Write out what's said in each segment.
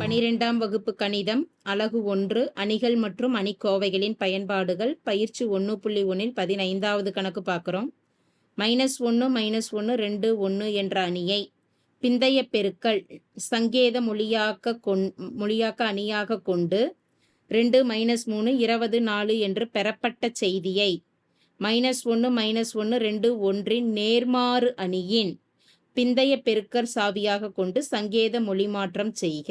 பனிரெண்டாம் வகுப்பு கணிதம் அலகு ஒன்று அணிகள் மற்றும் அணிக்கோவைகளின் பயன்பாடுகள் பயிற்சி ஒன்று புள்ளி ஒன்றில் பதினைந்தாவது கணக்கு பார்க்குறோம். மைனஸ் ஒன்று மைனஸ் ஒன்று ரெண்டு ஒன்று என்ற அணியை பிந்தைய பெருக்கள் சங்கேத மொழியாக்க கொண் மொழியாக்க அணியாக கொண்டு ரெண்டு மைனஸ் மூணு இருபது நாலு என்று பெறப்பட்ட செய்தியை மைனஸ் ஒன்று மைனஸ் ஒன்று ரெண்டு ஒன்றின் நேர்மாறு அணியின் பிந்தைய பெருக்கர் சாவியாக கொண்டு சங்கேத மொழி மாற்றம் செய்க.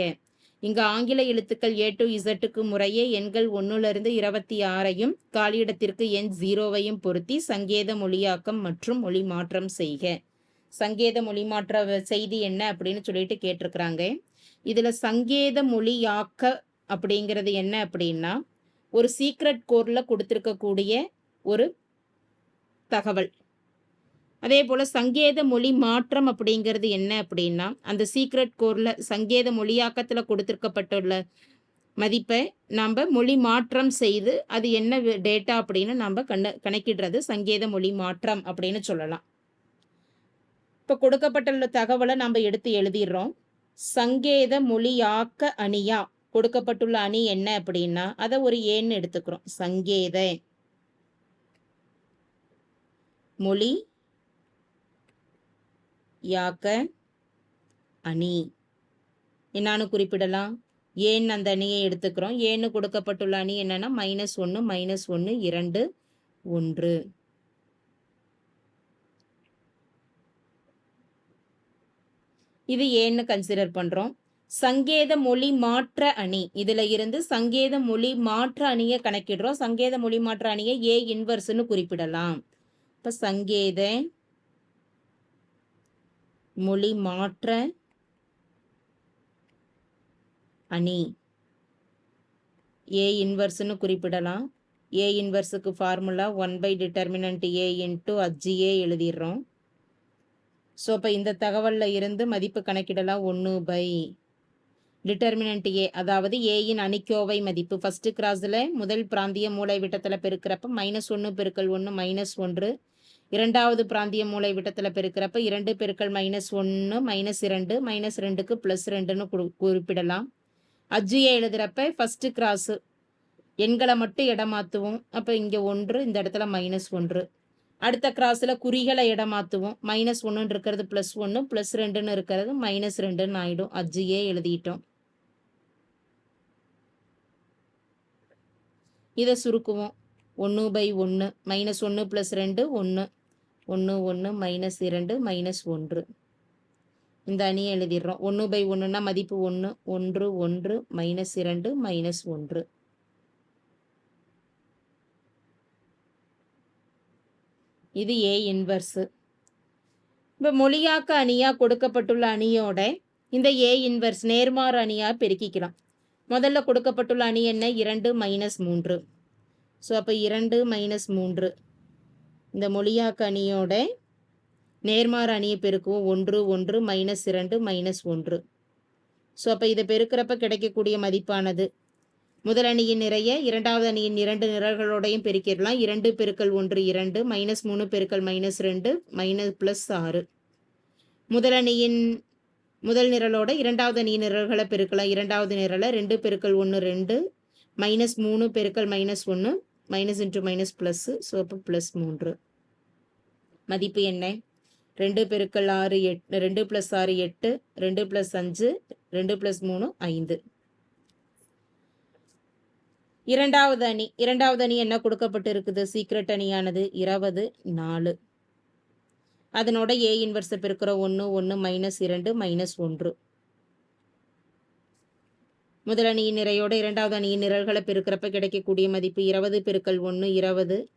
இங்கு ஆங்கில எழுத்துக்கள் ஏ டு இசட்டுக்கு முறையே எண்கள் ஒன்னுலிருந்து இருபத்தி ஆறையும் காலியிடத்திற்கு எண் ஜீரோவையும் பொருத்தி சங்கேத மொழியாக்கம் மற்றும் மொழி மாற்றம் செய்க. சங்கேத மொழி மாற்ற செய்தி என்ன அப்படின்னு சொல்லிட்டு கேட்டிருக்கிறாங்க. இதில் சங்கேத மொழியாக்க அப்படிங்கிறது என்ன அப்படின்னா ஒரு சீக்ரெட் கோரில் கொடுத்துருக்கக்கூடிய ஒரு தகவல். அதே போல் சங்கேத மொழி மாற்றம் அப்படிங்கிறது என்ன அப்படின்னா அந்த சீக்ரெட் கோரில் சங்கேத மொழியாக்கத்தில் கொடுத்துருக்கப்பட்டுள்ள மதிப்பை நாம் மொழி மாற்றம் செய்து அது என்ன டேட்டா அப்படின்னு நம்ம கண்ண கணக்கிடுறது. சங்கேத மொழி மாற்றம் அப்படின்னு சொல்லலாம். இப்போ கொடுக்கப்பட்டுள்ள தகவலை நம்ம எடுத்து எழுதிடுறோம். சங்கேத மொழியாக்க அணியா கொடுக்கப்பட்டுள்ள அணி என்ன அப்படின்னா அதை ஒரு ஏன்னு எடுத்துக்கிறோம். சங்கேத. மொழி யாக்க அணி. என்னான்னு குறிப்பிடலாம். ஏன் அந்த அணியை எடுத்துக்கிறோம்? ஏன்னு கொடுக்கப்பட்டுள்ள அணி என்னன்னா மைனஸ் ஒன்று மைனஸ் ஒன்று இரண்டு ஒன்று. இது ஏன்னு கன்சிடர் பண்றோம்? சங்கேத மொழி மாற்ற அணி. இதுல இருந்து சங்கேத மொழி மாற்ற அணியை கணக்கிடுறோம். சங்கேத மொழி மாற்ற அணியை ஏ இன்வர்ஸ்னு குறிப்பிடலாம். இப்போ சங்கேத மொழி மாற்ற அணி. ஏ இன்வர்ஸ்னு குறிப்பிடலாம். A இன்வர்ஸுக்கு formula one by determinant A into அஜ்ஜியே எழுதிடுறோம். ஸோ இப்போ இந்த தகவலில் இருந்து மதிப்பு கணக்கிடலாம். ஒன்று பை டிட்டர்மினன்ட் ஏ அதாவது ஏயின் அணிக்கோவை மதிப்பு. ஃபஸ்ட்டு கிராஸில் முதல் பிராந்திய மூளை விட்டத்தில் பெருக்கிறப்ப மைனஸ் ஒன்று பெருக்கல் ஒன்று மைனஸ் ஒன்று இரண்டாவது பிராந்திய மூளை விட்டத்தில் பெருக்கிறப்ப இரண்டு பெருக்கள் மைனஸ் ஒன்று மைனஸ் இரண்டு மைனஸ் ரெண்டுக்கு ப்ளஸ் ரெண்டுன்னு குறிப்பிடலாம். அஜ்ஜியை எழுதுகிறப்ப ஃபஸ்ட்டு கிராஸு எண்களை மட்டும் இடமாற்றுவோம் அப்போ இங்கே ஒன்று இந்த இடத்துல மைனஸ் ஒன்று. அடுத்த கிராஸில் குறிகளை இடமாற்றுவோம் மைனஸ் ஒன்றுன்னு இருக்கிறது ப்ளஸ் ஒன்று ப்ளஸ் ரெண்டுன்னு இருக்கிறது மைனஸ் ரெண்டுன்னு ஆகிடும் அஜ்ஜியே எழுதிட்டோம். இதை சுருக்குவோம். ஒன்று பை ஒன்று மைனஸ் ஒன்று ப்ளஸ் ரெண்டு ஒன்று ஒன்று ஒன்று மைனஸ் இரண்டு மைனஸ் ஒன்று. இந்த அணியை எழுதிடுறோம். ஒன்று பை ஒன்றுனா மதிப்பு ஒன்று ஒன்று ஒன்று மைனஸ் இரண்டு மைனஸ் ஒன்று. இது ஏ இன்வர்ஸு இப்போ மொழியாக்க அணியாக கொடுக்கப்பட்டுள்ள அணியோட இந்த ஏ இன்வர்ஸ் நேர்மாறு அணியாக பெருக்கிக்கலாம். முதல்ல கொடுக்கப்பட்டுள்ள அணி என்ன? இரண்டு மைனஸ் மூன்று. ஸோ அப்போ இரண்டு மைனஸ் மூன்று. இந்த மொழியாக்கு அணியோட நேர்மாறு அணியை பெருக்குவோம். ஒன்று ஒன்று மைனஸ் இரண்டு மைனஸ் ஒன்று. ஸோ அப்போ இதை பெருக்கிறப்ப கிடைக்கக்கூடிய மதிப்பானது? முதல் அணியின் நிறைய இரண்டாவது அணியின் இரண்டு நிரல்களோடையும் பெருக்கிடலாம். இரண்டு பெருக்கல் ஒன்று இரண்டு மைனஸ் மூணு பெருக்கல் மைனஸ் ரெண்டு மைனஸ் ப்ளஸ் ஆறு. முதல் அணியின் முதல் நிரலோட இரண்டாவது அணியின் நிரல்களை பெருக்கலாம். இரண்டாவது நிரலை ரெண்டு பெருக்கல் ஒன்று ரெண்டு மைனஸ் மூணு பெருக்கல் மைனஸ் ஒன்று minus into minus plus so அப்போ ப்ளஸ் மூன்று. மதிப்பு என்ன? ரெண்டு பெருக்கள் ஆறு எட் ரெண்டு ப்ளஸ் ஆறு எட்டு ரெண்டு ப்ளஸ் அஞ்சு ரெண்டு ப்ளஸ் மூணு ஐந்து. இரண்டாவது அணி இரண்டாவது அணி என்ன கொடுக்கப்பட்டு இருக்குது சீக்ரெட் அணியானது இருபது நாலு. அதனோட ஏ இன்வர்ஸை பெருக்கிற ஒன்று ஒன்று மைனஸ் இரண்டு மைனஸ் ஒன்று. முதல் அணியின் நிறையோட இரண்டாவது அணியின் நிரல்களை பெருக்கிறப்ப கிடைக்கக்கூடிய மதிப்பு இருபது பெருக்கல் ஒன்று இருபது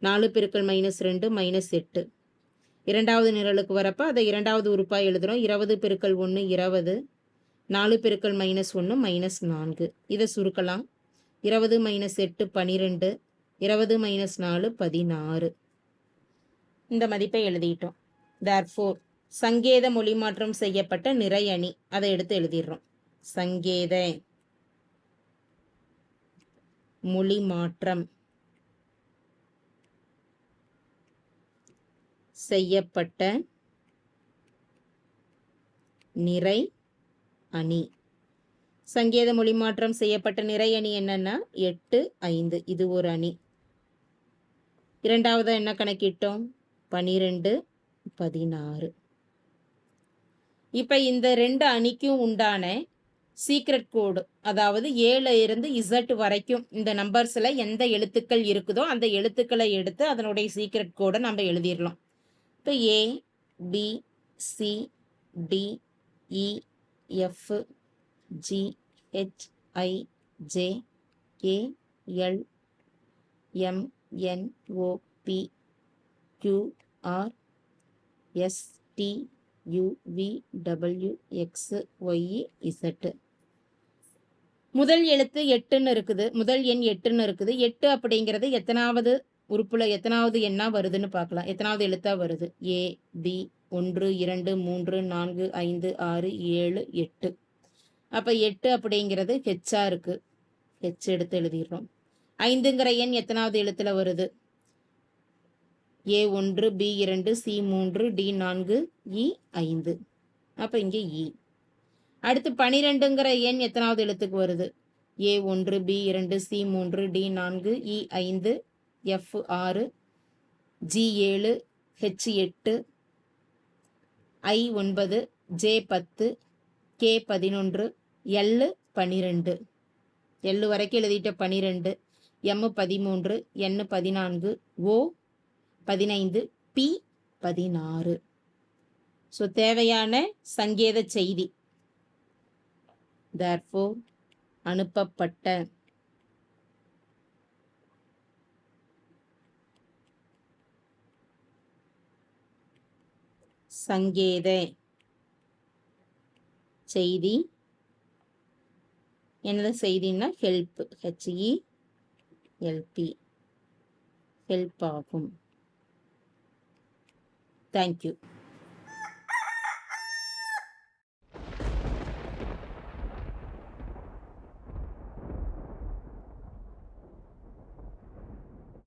நாலு பெருக்கல் மைனஸ் ரெண்டு மைனஸ் எட்டு. இரண்டாவது நிரலுக்கு வரப்ப அதை இரண்டாவது உறுப்பாக எழுதுகிறோம் இருபது பெருக்கல் ஒன்று இருபது நாலு பெருக்கல் மைனஸ் ஒன்று மைனஸ் நான்கு. இதை சுருக்கலாம். இருபது மைனஸ் எட்டு பனிரெண்டு. இருபது மைனஸ் நாலு பதினாறு. இந்த மதிப்பை எழுதிட்டோம். தேர்ஃபோர் சங்கேத மொழி மாற்றம் செய்யப்பட்ட நிறை அணி. அதை எடுத்து எழுதிடுறோம். சங்கேத. மொழி மாற்றம். செய்யப்பட்ட நிறை அணி. சங்கேத மொழி மாற்றம் செய்யப்பட்ட நிறை அணி என்னன்னா எட்டு ஐந்து. இது ஒரு அணி. இரண்டாவது என்ன கணக்கிட்டோம்? பனிரெண்டு பதினாறு. இப்போ இந்த ரெண்டு அணிக்கும் உண்டான சீக்ரெட் கோடு அதாவது ஏழு இருந்து இசட் வரைக்கும் இந்த நம்பர்ஸில் எந்த எழுத்துக்கள் இருக்குதோ அந்த எழுத்துக்களை எடுத்து அதனுடைய சீக்ரெட் கோடை நம்ம எழுதிடலாம். இப்போ A B C D E F G H I J K L M N O P Q R S T U V V W X Y Z முதல் எழுத்து எட்டுன்னு இருக்குது. முதல் எண் எட்டுன்னு இருக்குது. எட்டு அப்படிங்கிறது எத்தனாவது உறுப்புல எத்தனாவது எண்ணா வருதுன்னு பார்க்கலாம். எத்தனாவது எழுத்தா வருது? ஏ பி ஒன்று இரண்டு மூன்று நான்கு ஐந்து ஆறு ஏழு எட்டு. அப்போ எட்டு அப்படிங்கிறது ஹெச்சாக இருக்குது ஹெச் எடுத்து எழுதிடுறோம். ஐந்துங்கிற எண் எத்தனாவது எழுத்துல வருது? ஏ ஒன்று பி இரண்டு சி மூன்று டி நான்கு இ ஐந்து. அப்போ இங்கே இ அடுத்து பனிரெண்டுங்கிற எண் எத்தனாவது எழுத்துக்கு வருது? ஏ ஒன்று பி இரண்டு சி மூன்று டி நான்கு இ ஐந்து எஃப் ஆறு ஜி ஏழு ஹெச் எட்டு ஐ ஒன்பது ஜே பத்து கே பதினொன்று எல் பனிரெண்டு எல் வரைக்கும் எழுதிட்ட பனிரெண்டு எம் பதிமூன்று என் பதினான்கு ஓ பதினைந்து பி பதினாறு. ஸோ தேவையான சங்கேத செய்தி. Therefore அனுப்பப்பட்ட சங்கேத செய்தி. என்னது செய்தின்னா ஹெல்ப் ஹெச்இ ஹெல்ப் ஆகும். Thank you.